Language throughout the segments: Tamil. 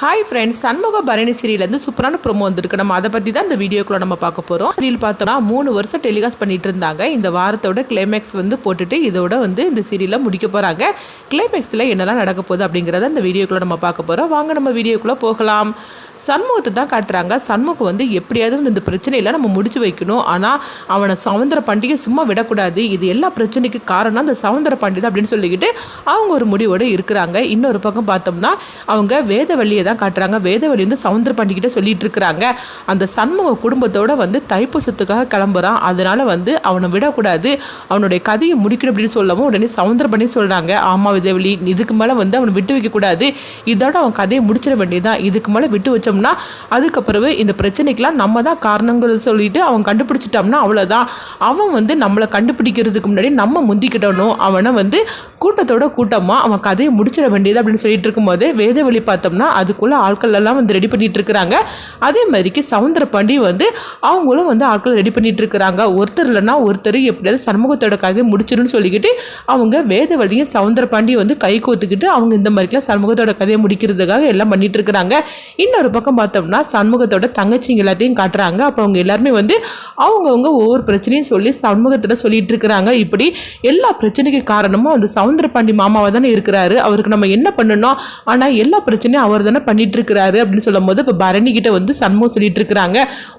ஹாய் ஃப்ரெண்ட்ஸ் சண்முக பரணி சீரியலேருந்து சூப்பரான ப்ரோமோ வந்திருக்கு. நம்ம அதை பற்றி தான் இந்த வீடியோக்குள்ள நம்ம பார்க்க போகிறோம் சீரியல் பார்த்தோம்னா மூணு வருஷம் டெலிகாஸ்ட் பண்ணிட்டு இருந்தாங்க. இந்த வாரத்தோட கிளைமேக்ஸ் வந்து போட்டுட்டு இதோட வந்து இந்த சீரியலை முடிக்க போகிறாங்க கிளைமேக்ஸில் என்னெல்லாம் நடக்க போகுது அப்படிங்கிறத இந்த வீடியோக்குள்ள நம்ம பார்க்க போகிறோம் வாங்க நம்ம வீடியோக்குள்ளே போகலாம். சண்முகத்தை தான் காட்டுறாங்க. சண்முகம் வந்து எப்படியாவது இந்த பிரச்சனையில நம்ம முடிச்சு வைக்கணும். ஆனால் அவனை சவுந்தர பண்டிகை சும்மா விடக்கூடாது. இது எல்லா பிரச்சனைக்கு காரணம் அந்த சவுந்தர பண்டிகை அப்படின்னு சொல்லிக்கிட்டு அவங்க ஒரு முடிவோடு இருக்கிறாங்க. இன்னொரு பக்கம் பார்த்தோம்னா அவங்க வேதவள்ளியை தான் காட்டுறாங்க. வேதவழி வந்து சவுந்தர பண்டிகிட்ட சொல்லிட்டு இருக்கிறாங்க அந்த சண்முக குடும்பத்தோட வந்து தைப்பூசத்துக்காக கிளம்புறான். அதனால வந்து அவனை விடக்கூடாது. அவனுடைய கதையை முடிக்கணும் அப்படின்னு சொல்லவும் உடனே சவுந்தர பண்ணி சொல்கிறாங்க ஆமாம் வேதவள்ளி இதுக்கு மேலே வந்து அவனை விட்டு வைக்கக்கூடாது இதோட அவன் கதையை முடிச்சிட வேண்டியதான் இதுக்கு மேலே விட்டு வச்சோம்னா அதுக்கப்புறவு இந்த பிரச்சனைக்கெல்லாம் நம்ம தான் காரணங்கள் சொல்லிட்டு அவன் கண்டுபிடிச்சிட்டோம்னா அவ்வளோதான் அவன் வந்து நம்மளை கண்டுபிடிக்கிறதுக்கு முன்னாடி நம்ம முந்திக்கிட்டணும். அவனை வந்து கூட்டத்தோட கூட்டமாக அவன் கதையை முடிச்சிட வேண்டியது அப்படின்னு சொல்லிட்டு இருக்கும்போது வேதவழி பார்த்தோம்னா அதுக்குள்ளே ஆட்கள் எல்லாம் வந்து ரெடி பண்ணிகிட்டு இருக்கிறாங்க அதே மாதிரிக்கு சவுந்தர பாண்டி வந்து அவங்களும் வந்து ஆட்கள் ரெடி பண்ணிகிட்டு இருக்கிறாங்க ஒருத்தர் இல்லைன்னா ஒருத்தர் எப்படியாவது சண்முகத்தோட கதையை முடிச்சிடும்னு சொல்லிக்கிட்டு அவங்க வேதவழியும் சவுந்தர பாண்டி வந்து கை கோத்துக்கிட்டு அவங்க இந்த மாதிரிலாம் சண்முகத்தோட கதையை முடிக்கிறதுக்காக எல்லாம் பண்ணிகிட்டு இருக்கிறாங்க இன்னொரு பக்கம் பார்த்தோம்னா சண்முகத்தோட தங்கச்சிங்க எல்லாத்தையும் காட்டுறாங்க. அப்போ அவங்க எல்லாருமே வந்து அவங்கவுங்க ஒவ்வொரு பிரச்சனையும் சொல்லி சண்முகத்தில் சொல்லிட்டு இருக்கிறாங்க இப்படி எல்லா பிரச்சனைக்கு காரணமும் அந்த சவுந்தர பாண்டி மாமாவை தானே இருக்கிறாரு. அவருக்கு நம்ம என்ன பண்ணணும்? ஆனால் எல்லா பிரச்சனையும் அவர் தானே பண்ணிட்டு இருக்கிறாரு அப்படின்னு சொல்லும்போது இப்போ பரணி கிட்ட வந்து சண்முகம் சொல்லிட்டு இருக்கிறாங்க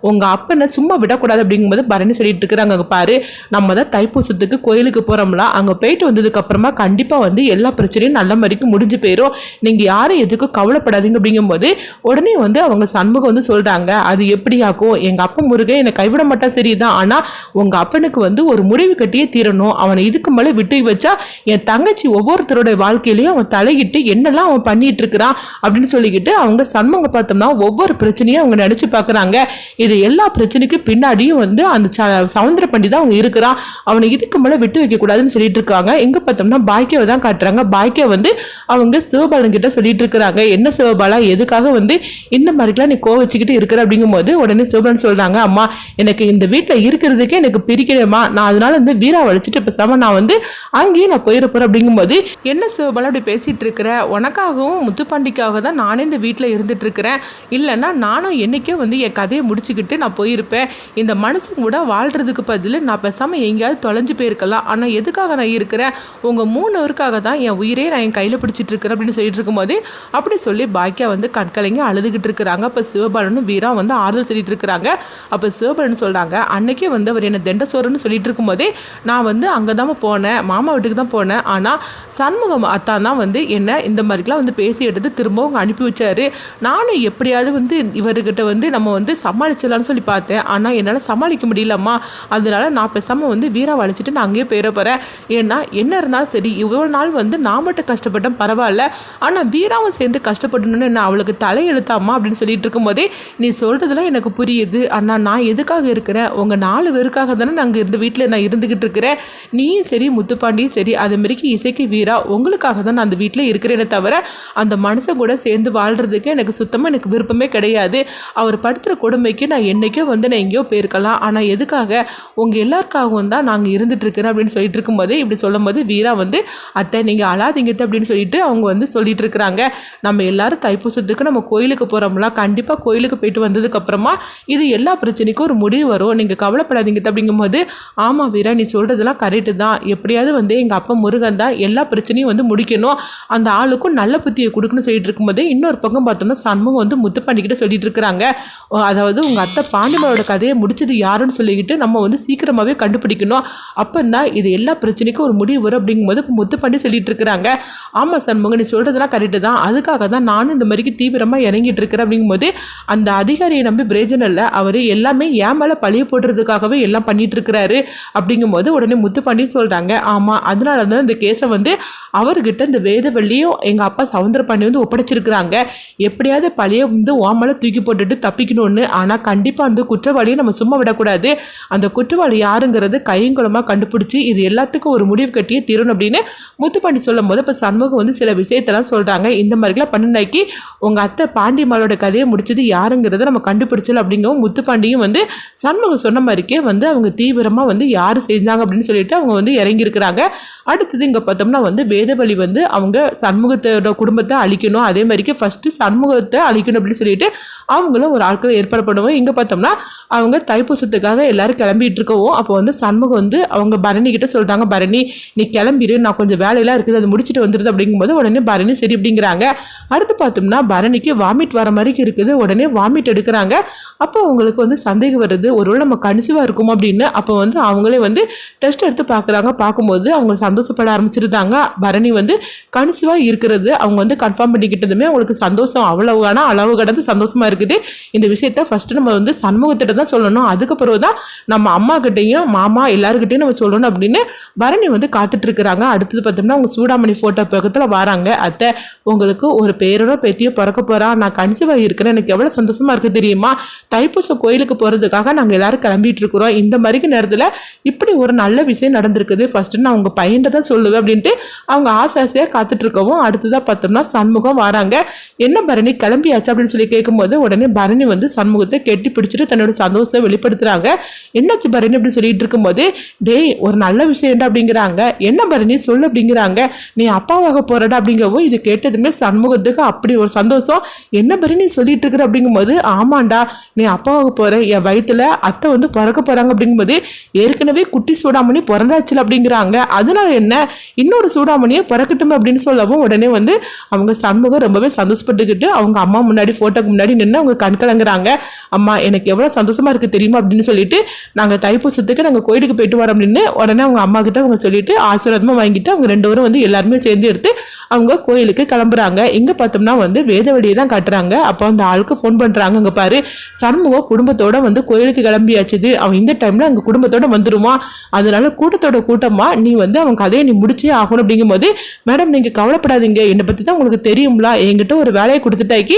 உங்க அப்பனை சும்மா விடக்கூடாது அப்படிங்கும்போது பரணி சொல்லிட்டு இருக்கிறாங்க அங்கே பாரு நம்ம தான் தைப்பூசத்துக்கு கோயிலுக்கு போகிறோம்ல அங்க போயிட்டு வந்ததுக்கு அப்புறமா கண்டிப்பா வந்து எல்லா பிரச்சனையும் நல்ல மாதிரிக்கு முடிஞ்சு போயிடும் நீங்க யாரும் எதுக்கும் கவலைப்படாதீங்க அப்படிங்கும்போது உடனே வந்து அவங்க சண்முகம் வந்து சொல்றாங்க அது எப்படியாக்கும்? எங்க அப்பா முருகன் என்னை கைவிட மாட்டா சரிதான். ஆனா உங்க அப்பனுக்கு வந்து ஒரு முடிவு கட்டியே தீரணும். அவனை இதுக்கு மேலே விட்டு வச்சா என் தங்கச்சி ஒவ்வொருத்தரோட வாழ்க்கையிலையும் அவன் தலையிட்டு என்னெல்லாம் அவன் பண்ணிட்டு இருக்கிறான் அப்படின்னு சொல்லிக்கிட்டு அவங்க சண்முகம் பார்த்தோம்னா ஒவ்வொரு பிரச்சனையும் அவங்க நினச்சி பார்க்குறாங்க. இது எல்லா பிரச்சனைக்கும் பின்னாடியும் வந்து அந்த ச- சவுந்தர பண்டி தான் அவங்க இருக்கிறான் அவனை இதுக்கு மேலே விட்டு வைக்கக்கூடாதுன்னு சொல்லிட்டு இருக்காங்க. எங்கே பார்த்தோம்னா பாக்கியாவை தான் காட்டுறாங்க. பாக்கியா வந்து அவங்க சிவபாலன் கிட்ட சொல்லிட்டு இருக்கிறாங்க. என்ன சிவபாலா? எதுக்காக வந்து இந்த மாதிரிலாம் நீ கோவச்சுக்கிட்டு இருக்கிற? அப்படிங்கும்போது உடனே சிவபாலன் சொல்கிறாங்க அம்மா எனக்கு இந்த வீட்டில் இருக்கிறதுக்கே எனக்கு பிரிக்கணுமா நான் அதனால வந்து வீரா வலிச்சிட்டு பேசாமல் நான் வந்து அங்கேயே நான் போயிட போகிறேன் அப்படிங்கும்போது என்ன சிவபாலா அப்படி பேசிகிட்டு இருக்கிற? உனக்காகவும் முத்துப்பாண்டிக்காக தான் நானே இந்த வீட்டில் இருந்துட்டுருக்குறேன். இல்லைன்னா நானும் என்னைக்கோ வந்து என் கதையை முடிச்சுக்கிட்டு நான் போயிருப்பேன். இந்த மனுஷன் கூட வாழ்கிறதுக்கு பதில் நான் பேசாமல் எங்கேயாவது தொலைஞ்சு போயிருக்கலாம். ஆனால் எதுக்காக நான் இருக்கிறேன்? உங்கள் மூணுவருக்காக தான் என் உயிரே நான் என் கையில் பிடிச்சிட்டு இருக்கிறேன் அப்படின்னு சொல்லிட்டு இருக்கும்போது அப்படி சொல்லி பாக்கியா வந்து கண்கலைங்க அழுதுகிட்டு இருக்கிறாங்க. அப்போ சிவபாலனும் வீரா வந்து ஆறுதல் சொல்லிட்டு இருக்கிறாங்க. அப்போ சிவபாலன் சொல்கிறாங்க அன்னைக்கே வந்து அவர் என்ன தெண்டசோரன்னு சொல்லிட்டு இருக்கும்போதே நான் வந்து அங்கே தான் போனேன். மாமா வீட்டுக்கு தான் போனேன். ஆனால் சண்முகம் அத்தான் தான் வந்து என்ன இந்த மாதிரிலாம் வந்து பேசி எடுத்து திரும்பவும் அங்க அனுப்பி நினச்சாரு. நானும் எப்படியாவது வந்து இவர்கிட்ட வந்து நம்ம வந்து சமாளிச்சிடலான்னு சொல்லி பார்த்தேன். ஆனால் என்னால் சமாளிக்க முடியலம்மா. அதனால நான் பேசாமல் வந்து வீரா வளைச்சிட்டு நான் அங்கேயே போயிட போகிறேன் ஏன்னா என்ன இருந்தாலும் சரி இவ்வளோ நாள் வந்து நான் மட்டும் கஷ்டப்பட்டேன் பரவாயில்ல. ஆனால் வீராவும் சேர்ந்து கஷ்டப்படணும்னு என்ன அவளுக்கு தலையெழுத்தாமா அப்படின்னு சொல்லிட்டு இருக்கும்போதே நீ சொல்கிறதுலாம் எனக்கு புரியுது. ஆனால் நான் எதுக்காக இருக்கிறேன்? உங்கள் நாலு பேருக்காக தானே நாங்கள் இருந்த வீட்டில் நான் இருந்துக்கிட்டு இருக்கிறேன். நீயும் சரி முத்துப்பாண்டியும் சரி அதுமாரிக்கு இசைக்கு வீரா உங்களுக்காக தான் நான் அந்த வீட்டில் இருக்கிறேனே தவிர அந்த மனுஷன் கூட சேர்ந்து வாழ்கிறதுக்கு எனக்கு சுத்தமாக எனக்கு விருப்பமே கிடையாது. அவர் படுத்துகிற கொடுமைக்கு நான் என்றைக்கோ வந்து நான் எங்கேயோ போயிருக்கலாம். ஆனால் எதுக்காக? உங்கள் எல்லாருக்காகவும் தான் நாங்கள் இருந்துட்டுருக்கிறோம் அப்படின்னு சொல்லிட்டு இருக்கும்போது இப்படி சொல்லும்போது வீரா வந்து அத்தை நீங்கள் அழாதீங்க அப்படின்னு சொல்லிட்டு அவங்க வந்து சொல்லிட்டு இருக்கிறாங்க. நம்ம எல்லாரும் தைப்பூசத்துக்கு நம்ம கோயிலுக்கு போகிறோம்ல கண்டிப்பாக கோயிலுக்கு போயிட்டு வந்ததுக்கப்புறமா இது எல்லா பிரச்சனைக்கும் ஒரு முடிவு வரும். நீங்கள் கவலைப்படாதீங்க அப்படிங்கும்போது ஆமாம் வீரா நீ சொல்கிறதெல்லாம் கரெக்டு தான். எப்படியாவது வந்து எங்கள் அப்பா முருகன் தான் எல்லா பிரச்சனையும் வந்து முடிக்கணும். அந்த ஆளுக்கும் நல்ல புத்தியை கொடுக்கணும்னு சொல்லிட்டு இருக்கும்போது இன்னொரு பக்கம் பார்த்தோம்னா சண்முகம் வந்து முத்துப்பாண்டிக்கிட்ட சொல்லிட்டு இருக்கிறாங்க அதாவது உங்கள் அத்தை பாண்டிமரோட கதையை முடிச்சது யாருன்னு சொல்லிக்கிட்டு நம்ம வந்து சீக்கிரமாகவே கண்டுபிடிக்கணும். அப்போ தான் இது எல்லா பிரச்சனைக்கும் ஒரு முடிவு வரும் அப்படிங்கும்போது முத்து முத்துப்பாண்டி சொல்லிட்டு இருக்கிறாங்க ஆமாம் சண்முகம் நீ சொல்கிறதுலாம் கரெக்டு தான். அதுக்காக தான் நானும் இந்த மாதிரிக்கு தீவிரமாக இறங்கிட்டு இருக்கிறேன் அப்படிங்கும்போது அந்த அதிகாரியை நம்பி பிரயோஜனம் இல்லை. அவர் எல்லாமே என் மேலே பழிய போடுறதுக்காகவே எல்லாம் பண்ணிட்டு இருக்கிறாரு அப்படிங்கும்போது உடனே முத்துப்பாண்டி சொல்கிறாங்க ஆமாம் அதனால தான் இந்த கேஸை வந்து அவர்கிட்ட இந்த வேதவள்ளியும் எங்கள் அப்பா சவுந்தரபாண்டி வந்து ஒப்படைச்சிருக்கிறாங்க. எப்படியாவது பழைய வந்து ஓமலை தூக்கி போட்டுட்டு தப்பிக்கணும்னு. ஆனால் கண்டிப்பாக அந்த குற்றவாளியை நம்ம சும்மா விடக்கூடாது. அந்த குற்றவாளி யாருங்கிறது கையங்குளமாக கண்டுபிடிச்சி இது எல்லாத்துக்கும் ஒரு முடிவு கட்டியே தீரணும் அப்படின்னு முத்துப்பாண்டி சொல்லும் போது இப்போ சண்முகம் வந்து சில விஷயத்தெல்லாம் சொல்கிறாங்க இந்த மாதிரிலாம் பண்ணினாக்கி உங்கள் அத்தை பாண்டியம்மாளோட கதையை முடிச்சது யாருங்கிறத நம்ம கண்டுபிடிச்சல அப்படிங்கவும் முத்துப்பாண்டியும் வந்து சண்முகம் சொன்ன மாதிரிக்கே வந்து அவங்க தீவிரமாக வந்து யார் செஞ்சாங்க அப்படின்னு சொல்லிட்டு அவங்க வந்து இறங்கியிருக்கிறாங்க. அடுத்தது இங்கே பார்த்தோம்னா வந்து வேதவழி வந்து அவங்க சண்முகத்தோட குடும்பத்தை அழிக்கணும். அதே மாதிரிக்கு ஃபஸ்ட்டு சண்முகத்தை அழிக்கணும் அப்படின்னு சொல்லிட்டு அவங்களும் ஒரு ஆட்களை ஏற்பாடு பண்ணுவோம். இங்கே பார்த்தோம்னா அவங்க தைப்பூசத்துக்காக எல்லாரும் கிளம்பிட்டு இருக்கவும் அப்போ வந்து சண்முகம் வந்து அவங்க பரணி கிட்ட சொல்கிறாங்க பரணி நீ கிளம்பிடு நான் கொஞ்சம் வேலையெல்லாம் இருக்குது அது முடிச்சுட்டு வந்துடுது அப்படிங்கும்போது உடனே பரணி சரி அப்படிங்கிறாங்க. அடுத்து பார்த்தோம்னா பரணிக்கு வாமிட் வர மாதிரி இருக்குது. உடனே வாமிட் எடுக்கிறாங்க. அப்போ அவங்களுக்கு வந்து சந்தேகம் வருது. ஒருவேளை நம்ம கன்சீவாக இருக்கும்? அப்படின்னு. அப்போ வந்து அவங்களே வந்து டெஸ்ட் எடுத்து பார்க்குறாங்க. பார்க்கும்போது அவங்க சந்தோஷப்பட ஆரம்பிச்சிருந்தாங்க. பரணி வந்து கன்சீவாக இருக்கிறது. அவங்க வந்து கன்ஃபார்ம் பண்ணிக்கிட்டதுமே அவங்களுக்கு சந்தோஷம் அவ்வளவுகான அளவு கடந்து சந்தோஷமா இருக்குது. இந்த விஷயத்த ஃபர்ஸ்ட் நம்ம வந்து சண்முகத்திட்ட தான் சொல்லணும். அதுக்கப்புறம் தான் நம்ம அம்மா கிட்டையும் மாமா எல்லாருக்கிட்டையும் நம்ம சொல்லணும் அப்படின்னு பரணி வந்து காத்துட்டு இருக்கிறாங்க அடுத்தது பார்த்தோம்னா அவங்க சூடாமணி ஃபோட்டோ பக்கத்தில் வராங்க. அத்தை உங்களுக்கு ஒரு பேரனோ பேத்தியோ பிறக்க போகிறான் நான் கன்சீவாக இருக்கிறேன். எனக்கு எவ்வளோ சந்தோஷமா இருக்கு தெரியுமா? தைப்பூசம் கோயிலுக்கு போகிறதுக்காக நாங்கள் எல்லாரும் கிளம்பிட்டு இருக்கிறோம் இந்த மாதிரிக்கு நேரத்தில் இப்படி ஒரு நல்ல விஷயம் நடந்திருக்குது. ஃபர்ஸ்ட் நான் உங்கள் பையன்கிட்ட தான் சொல்லுவேன் அப்படின்ட்டு அவங்க ஆசை ஆசையாக காத்துட்டு இருக்கவும் அடுத்ததாக பார்த்தோம்னா சண்முகம் வராங்க. என்ன பரணி கிளம்பியாச்சு அப்படின்னு சொல்லி கேட்கும்போது உடனே பரணி வந்து சண்முகத்தை கெட்டி பிடிச்சிட்டு தன்னோட சந்தோஷத்தை வெளிப்படுத்துறாங்க. என்னாச்சு பரணி அப்படின்னு சொல்லிட்டு இருக்கும்போது டேய் ஒரு நல்ல விஷயம் அப்படிங்கிறாங்க. என்ன பரணி சொல்லு அப்படிங்கிறாங்க. நீ அப்பாவாக போறடா அப்படிங்கவும் இது கேட்டதுமே சண்முகத்துக்கு அப்படி ஒரு சந்தோஷம். என்ன பரணி சொல்லிட்டு இருக்கிற அப்படிங்கும்போது ஆமாண்டா நீ அப்பாவாக போற என் வயிற்றுல அத்தை வந்து பிறக்க போறாங்க அப்படிங்கும்போது ஏற்கனவே குட்டி சூடாமணி பிறந்தாச்சுல அப்படிங்கிறாங்க. அதனால என்ன? இன்னொரு சூடாமணியை பிறக்கட்டும் அப்படின்னு சொல்லவும் உடனே வந்து அவங்க சண்முகம் ரொம்பவே சந்தோஷம் சந்தோஷப்பட்டுக்கிட்டு அவங்க அம்மா முன்னாடி ஃபோட்டோக்கு முன்னாடி நின்று அவங்க கண் கலங்குறாங்க. அம்மா எனக்கு எவ்வளோ சந்தோஷமாக இருக்குது தெரியுமா அப்படின்னு சொல்லிட்டு நாங்கள் தைப்பூசத்துக்கு நாங்கள் கோயிலுக்கு போயிட்டு வரோம் அப்படின்னு உடனே அவங்க அம்மா கிட்ட அவங்க சொல்லிட்டு ஆசீர்வாதமாக வாங்கிட்டு அவங்க ரெண்டு பேரும் வந்து எல்லாருமே சேர்ந்து எடுத்து அவங்க கோயிலுக்கு கிளம்புறாங்க. இங்கே பார்த்தோம்னா வந்து வேதவழியை தான் காட்டுறாங்க. அப்போ அந்த ஆளுக்கு ஃபோன் பண்ணுறாங்க அங்கே பாரு சண்முகம் குடும்பத்தோட வந்து கோயிலுக்கு கிளம்பியாச்சுது. அவன் இந்த டைமில் அங்கே குடும்பத்தோட வந்துடுவான் அதனால கூட்டத்தோட கூட்டமாக நீ வந்து அவன் கதையை நீ முடிச்சே ஆகணும் அப்படிங்கும்போது மேடம் நீங்கள் கவலைப்படாதீங்க. என்னை பற்றி தான் உங்களுக்கு தெரியும்ல. என்கிட்ட ஒரு வேலையை கொடுத்துட்டாக்கி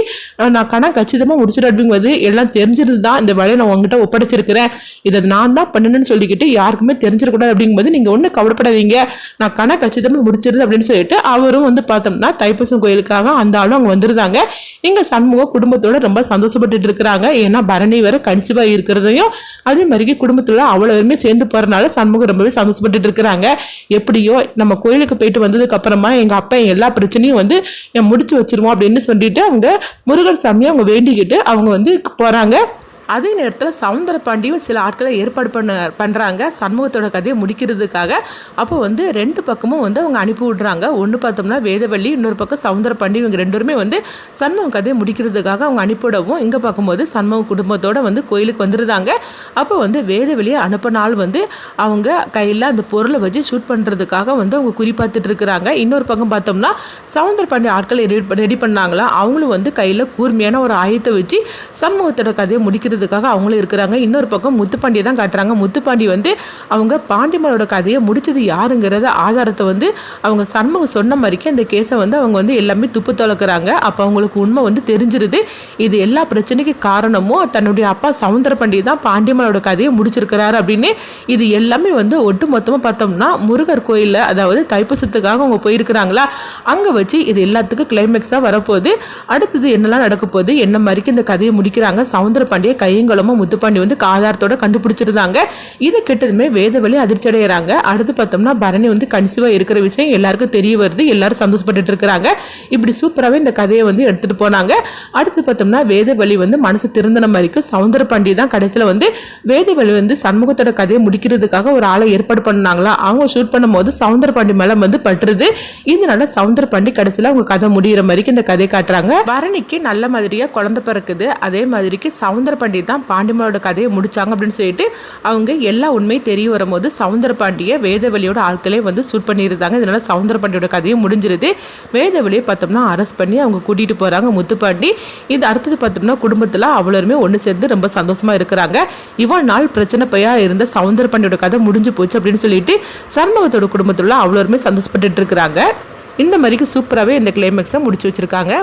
நான் கணக்கு கச்சிதமாக முடிச்சிட்டு அப்படிங்கும்போது எல்லாம் தெரிஞ்சிருந்து தான். இந்த வேலையை நான் உங்ககிட்ட ஒப்படைச்சிருக்கிறேன். இதை நான் தான் பண்ணணும்னு சொல்லிக்கிட்டு யாருக்குமே தெரிஞ்சிடக்கூடாது அப்படிங்கும்போது நீங்கள் ஒன்றும் கவலைப்படாதீங்க. நான் கணக்கு கச்சிதமாக முடிச்சிருது அப்படின்னு சொல்லிட்டு அவரும் வந்து பார்த்தோம்னா தைப்பூசம் கோயிலுக்காக அந்த ஆளும் அவங்க வந்துருந்தாங்க. இங்கே சண்முகம் குடும்பத்தோட ரொம்ப சந்தோஷப்பட்டுட்டு இருக்கிறாங்க. ஏன்னா பரணி வர கன்சீவாக இருக்கிறதையும் அதே மாதிரி குடும்பத்தில் அவ்வளோ பேருமே சேர்ந்து போகிறனால சண்முகம் ரொம்பவே சந்தோஷப்பட்டுட்டு இருக்கிறாங்க. எப்படியோ நம்ம கோயிலுக்கு போயிட்டு வந்ததுக்கு அப்புறமா எங்கள் அப்பா எல்லா பிரச்சனையும் வந்து என் முடிச்சு வச்சிருவோம் அப்படின்னு சொல்லிட்டு அவங்க முருகன் சாமியை அவங்க வேண்டிக்கிட்டு அவங்க வந்து போகிறாங்க அதே நேரத்தில் சவுந்தர பாண்டியும் சில ஆட்களை ஏற்பாடு பண்ண பண்ணுறாங்க சண்முகத்தோட கதையை முடிக்கிறதுக்காக. அப்போ வந்து ரெண்டு பக்கமும் வந்து அவங்க அனுப்பி விட்றாங்க. ஒன்று பார்த்தோம்னா வேதவள்ளி இன்னொரு பக்கம் சவுந்தர பாண்டி இவங்க ரெண்டு வந்து சண்முகம் கதையை முடிக்கிறதுக்காக அவங்க அனுப்பிவிடவும் இங்கே பார்க்கும்போது சண்முக குடும்பத்தோடு வந்து கோயிலுக்கு வந்துருந்தாங்க. அப்போ வந்து வேதவெளியை அனுப்பினால் வந்து அவங்க கையில் அந்த பொருளை வச்சு ஷூட் பண்ணுறதுக்காக வந்து அவங்க குறிப்பாத்துட்டு இருக்கிறாங்க. இன்னொரு பக்கம் பார்த்தோம்னா சவுந்தர பாண்டி ஆட்களை ரெடி பண்ணாங்களா? அவங்களும் வந்து கையில் கூர்மையான ஒரு ஆயத்தை வச்சு சண்முகத்தோட கதையை முடிக்கிறது காட்டுறதுக்காக அவங்களும் இருக்கிறாங்க. இன்னொரு பக்கம் முத்துப்பாண்டியை தான் காட்டுறாங்க. முத்துப்பாண்டி வந்து அவங்க பாண்டிமலோட கதையை முடிச்சது யாருங்கிறத ஆதாரத்தை வந்து அவங்க சண்முகம் சொன்ன மாதிரிக்கே அந்த கேஸை வந்து அவங்க வந்து எல்லாமே துப்பு தொலைக்கிறாங்க. அப்போ அவங்களுக்கு உண்மை வந்து தெரிஞ்சிருது. இது எல்லா பிரச்சனைக்கு காரணமும் தன்னுடைய அப்பா சவுந்தர பாண்டி தான் பாண்டிமலோட கதையை முடிச்சிருக்கிறாரு அப்படின்னு இது எல்லாமே வந்து ஒட்டு மொத்தமாக பார்த்தோம்னா முருகர் கோயிலில் அதாவது தைப்பூசத்துக்காக அவங்க போயிருக்கிறாங்களா? அங்கே வச்சு இது எல்லாத்துக்கும் கிளைமேக்ஸாக வரப்போகுது. அடுத்தது என்னெல்லாம் நடக்க போகுது? என்ன மாதிரிக்கு இந்த கதையை முடிக்கிறாங்க? சவுந்தர பாண்டியை கை கையங்குளமும் முத்துப்பாண்டி வந்து காதாரத்தோட கண்டுபிடிச்சிருந்தாங்க. இது கெட்டதுமே வேதவழி அதிர்ச்சி அடைகிறாங்க அடுத்து பார்த்தோம்னா பரணி வந்து கன்சீவாக இருக்கிற விஷயம் எல்லாருக்கும் தெரிய வருது. எல்லாரும் சந்தோஷப்பட்டு இருக்கிறாங்க. இப்படி சூப்பராகவே இந்த கதையை வந்து எடுத்துட்டு போனாங்க. அடுத்து பார்த்தோம்னா வேதவழி வந்து மனசு திருந்தன மாதிரிக்கும் சவுந்தர பாண்டி தான் கடைசியில் வந்து வேதவழி வந்து சண்முகத்தோட கதையை முடிக்கிறதுக்காக ஒரு ஆளை ஏற்பாடு பண்ணாங்களா? அவங்க ஷூட் பண்ணும்போது சவுந்தர பாண்டி மேலே வந்து பட்டுருது. இதனால சவுந்தர பாண்டி கடைசியில் அவங்க கதை முடிகிற மாதிரிக்கு இந்த கதையை காட்டுறாங்க. பரணிக்கு நல்ல மாதிரியாக குழந்தை பிறக்குது. அதே மாதிரிக்கு சவுந்தர பாண்டி தான் பாண்டியமலோட கதையை முடித்தாங்க அப்படின்னு சொல்லிட்டு அவங்க எல்லா உண்மையும் தெரிய வரும்போது சவுந்தர வேதவெளியோட வேதவழியோட ஆட்களே வந்து சூட் பண்ணியிருந்தாங்க. இதனால் சவுந்தரபாண்டியோட கதையும் முடிஞ்சிருது. வேதவழியை பார்த்தோம்னா அரெஸ்ட் பண்ணி அவங்க கூட்டிகிட்டு போகிறாங்க முத்துப்பாண்டி. இது அடுத்தது பார்த்தோம்னா குடும்பத்தில் அவ்வளோருமே ஒன்று சேர்ந்து ரொம்ப சந்தோஷமாக இருக்கிறாங்க. இவ்வளோ நாள் பிரச்சனை பையா இருந்த சவுந்தர பாண்டியோட கதை முடிஞ்சு போச்சு அப்படின்னு சொல்லிட்டு சண்முகத்தோட குடும்பத்தில் அவ்வளோருமே சந்தோஷப்பட்டு இருக்கிறாங்க. இந்த மாதிரிக்கு சூப்பராகவே இந்த கிளைமேக்ஸை முடிச்சு வச்சுருக்காங்க.